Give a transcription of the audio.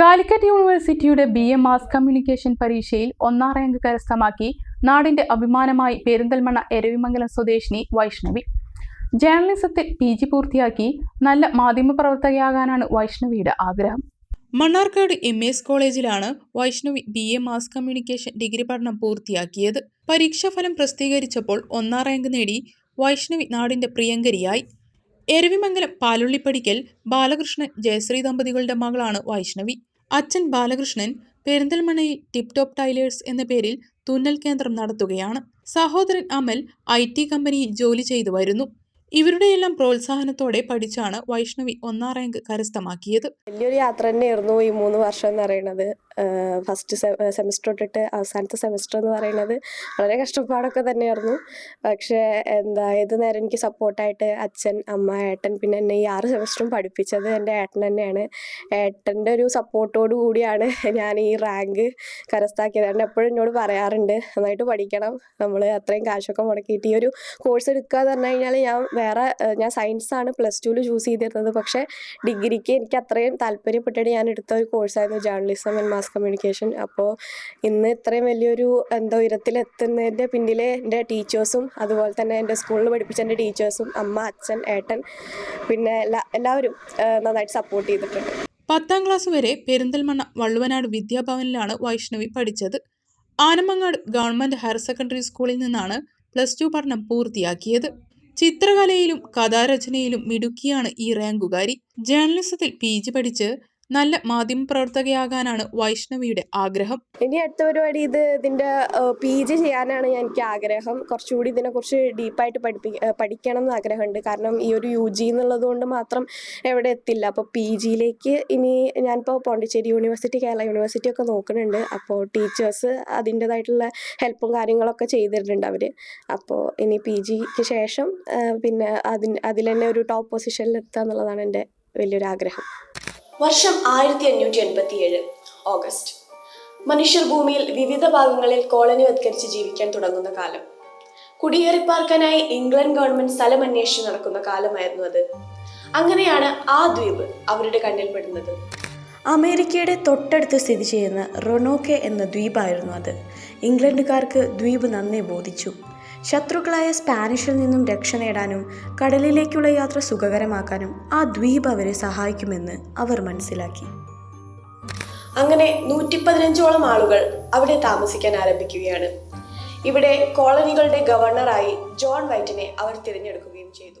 കാലിക്കറ്റ് യൂണിവേഴ്സിറ്റിയുടെ B A mass communication പരീക്ഷയിൽ ഒന്നാം റാങ്ക് കരസ്ഥമാക്കി നാടിന്റെ അഭിമാനമായി പെരിന്തൽമണ്ണ എരവിമംഗലം സ്വദേശിനി വൈഷ്ണവി. ജേർണലിസത്തിൽ പി ജി പൂർത്തിയാക്കി നല്ല മാധ്യമ പ്രവർത്തകയാകാനാണ് വൈഷ്ണവിയുടെ ആഗ്രഹം. മണ്ണാർക്കാട് എം എസ് കോളേജിലാണ് Vaishnavi B A mass communication degree പഠനം പൂർത്തിയാക്കിയത്. പരീക്ഷാഫലം പ്രസിദ്ധീകരിച്ചപ്പോൾ ഒന്നാം റാങ്ക് നേടി വൈഷ്ണവി നാടിന്റെ പ്രിയങ്കരിയായി. എരവിമംഗലം പാലുള്ളിപ്പടിക്കൽ ബാലകൃഷ്ണൻ ജയശ്രീ ദമ്പതികളുടെ മകളാണ് വൈഷ്ണവി. അച്ഛൻ ബാലകൃഷ്ണൻ പെരിന്തൽമണയിൽ ടിപ് ടോപ്പ് ടൈലേഴ്സ് എന്ന പേരിൽ തുന്നൽ കേന്ദ്രം നടത്തുകയാണ്. സഹോദരൻ അമൽ ഐ ടി കമ്പനിയിൽ ജോലി ചെയ്തു വരുന്നു. ഇവരുടെയെല്ലാം പ്രോത്സാഹനത്തോടെ പഠിച്ചാണ് വൈഷ്ണവി ഒന്നാം റാങ്ക് കരസ്ഥമാക്കിയത്. വലിയൊരു യാത്ര തന്നെയായിരുന്നു ഈ മൂന്ന് വർഷം എന്ന് പറയുന്നത്. ഫസ്റ്റ് സെമിസ്റ്റർ തൊട്ടിട്ട് അവസാനത്തെ സെമിസ്റ്റർ എന്ന് പറയുന്നത് വളരെ കഷ്ടപ്പാടൊക്കെ തന്നെയായിരുന്നു. പക്ഷേ എന്താ ഏത് നേരം എനിക്ക് സപ്പോർട്ടായിട്ട് അച്ഛൻ അമ്മ ഏട്ടൻ പിന്നെ എന്നെ ഈ ആറ് സെമിസ്റ്ററും പഠിപ്പിച്ചത് എന്റെ ഏട്ടൻ തന്നെയാണ്. ഏട്ടന്റെ ഒരു സപ്പോർട്ടോടു കൂടിയാണ് ഞാൻ ഈ റാങ്ക് കരസ്ഥാക്കിയത് ഏട്ടൻ എപ്പോഴും എന്നോട് പറയാറുണ്ട് നന്നായിട്ട് പഠിക്കണം. നമ്മൾ അത്രയും കാശൊക്കെ മുടക്കിയിട്ട് ഈ ഒരു കോഴ്സ് എടുക്കുക എന്ന് പറഞ്ഞു കഴിഞ്ഞാൽ ഞാൻ വേറെ ഞാൻ സയൻസാണ് പ്ലസ് ടുവിൽ ചൂസ് ചെയ്തിരുന്നത്. പക്ഷേ ഡിഗ്രിക്ക് എനിക്ക് അത്രയും താല്പര്യപ്പെട്ടിട്ട് ഞാൻ എടുത്ത ഒരു കോഴ്സായിരുന്നു ജേർണലിസം ആൻഡ് മാസ് കമ്മ്യൂണിക്കേഷൻ അപ്പോൾ ഇന്ന് ഇത്രയും വലിയൊരു എന്താ ഉയരത്തിലെത്തുന്നതിന്റെ പിന്നിലെ എന്റെ ടീച്ചേഴ്സും അതുപോലെ തന്നെ എന്റെ സ്കൂളിൽ പഠിപ്പിച്ച എന്റെ ടീച്ചേഴ്സും അമ്മ അച്ഛൻ ഏട്ടൻ പിന്നെ എല്ലാ എല്ലാവരും നന്നായിട്ട് സപ്പോർട്ട് ചെയ്തിട്ടുണ്ട്. പത്താം ക്ലാസ് വരെ പെരിന്തൽമണ്ണ വള്ളുവനാട് വിദ്യാഭവനിലാണ് വൈഷ്ണവി പഠിച്ചത്. ആനമങ്ങാട് ഗവൺമെന്റ് ഹയർ സെക്കൻഡറി സ്കൂളിൽ നിന്നാണ് പ്ലസ് ടു പഠനം പൂർത്തിയാക്കിയത്. ചിത്രകലയിലും കഥാരചനയിലും മിടുക്കിയാണ് ഈ റാങ്കുകാരി. ജേർണലിസത്തിൽ പി ജി പഠിച്ച് നല്ല മാധ്യമ പ്രവർത്തകയാകാനാണ് വൈഷ്ണവിയുടെ ആഗ്രഹം. ഇനി അടുത്ത പരിപാടി ഇത് ഇതിന്റെ പി ജി ചെയ്യാനാണ് എനിക്ക് ആഗ്രഹം. കുറച്ചുകൂടി ഇതിനെക്കുറിച്ച് ഡീപ്പായിട്ട് പഠിപ്പി പഠിക്കണം എന്ന് ആഗ്രഹമുണ്ട്. കാരണം ഈ ഒരു യു ജി എന്നുള്ളത് കൊണ്ട് മാത്രം എവിടെ എത്തില്ല. അപ്പോൾ പി ജിയിലേക്ക് ഇനി ഞാനിപ്പോൾ പോണ്ടിച്ചേരി യൂണിവേഴ്സിറ്റി കേരള യൂണിവേഴ്സിറ്റി ഒക്കെ നോക്കുന്നുണ്ട്. അപ്പോൾ ടീച്ചേഴ്സ് അതിന്റെതായിട്ടുള്ള ഹെൽപ്പും കാര്യങ്ങളൊക്കെ ചെയ്തിട്ടുണ്ട് അവർ. അപ്പോൾ ഇനി പി ജിക്ക് ശേഷം പിന്നെ അതിന് അതിൽ തന്നെ ഒരു ടോപ്പ് പൊസിഷനിൽ എത്തുക എന്നുള്ളതാണ് എന്റെ വലിയൊരു ആഗ്രഹം. വർഷം ആയിരത്തി അഞ്ഞൂറ്റി എൺപത്തിയേഴ് ഓഗസ്റ്റ്. മനുഷ്യർ ഭൂമിയിൽ വിവിധ ഭാഗങ്ങളിൽ കോളനിവത്കരിച്ച് ജീവിക്കാൻ തുടങ്ങുന്ന കാലം. കുടിയേറിപ്പാർക്കാനായി ഇംഗ്ലണ്ട് ഗവൺമെന്റ് സ്ഥലം അന്വേഷിച്ച് നടക്കുന്ന കാലമായിരുന്നു അത്. അങ്ങനെയാണ് ആ ദ്വീപ് അവരുടെ കണ്ണിൽപ്പെടുന്നത് അമേരിക്കയുടെ തൊട്ടടുത്ത് സ്ഥിതി ചെയ്യുന്ന റൊണോക്കെ എന്ന ദ്വീപായിരുന്നു അത്. ഇംഗ്ലണ്ടുകാർക്ക് ദ്വീപ് നന്നെ ബോധിച്ചു. ശത്രുക്കളായ സ്പാനിഷിൽ നിന്നും രക്ഷ നേടാനും കടലിലേക്കുള്ള യാത്ര സുഖകരമാക്കാനും ആ ദ്വീപ് അവരെ സഹായിക്കുമെന്ന് അവർ മനസ്സിലാക്കി. അങ്ങനെ നൂറ്റി പതിനഞ്ചോളം ആളുകൾ അവിടെ താമസിക്കാൻ ആരംഭിക്കുകയാണ്. ഇവിടെ കോളനികളുടെ ഗവർണറായി ജോൺ വൈറ്റിനെ അവർ തിരഞ്ഞെടുക്കുകയും ചെയ്തു.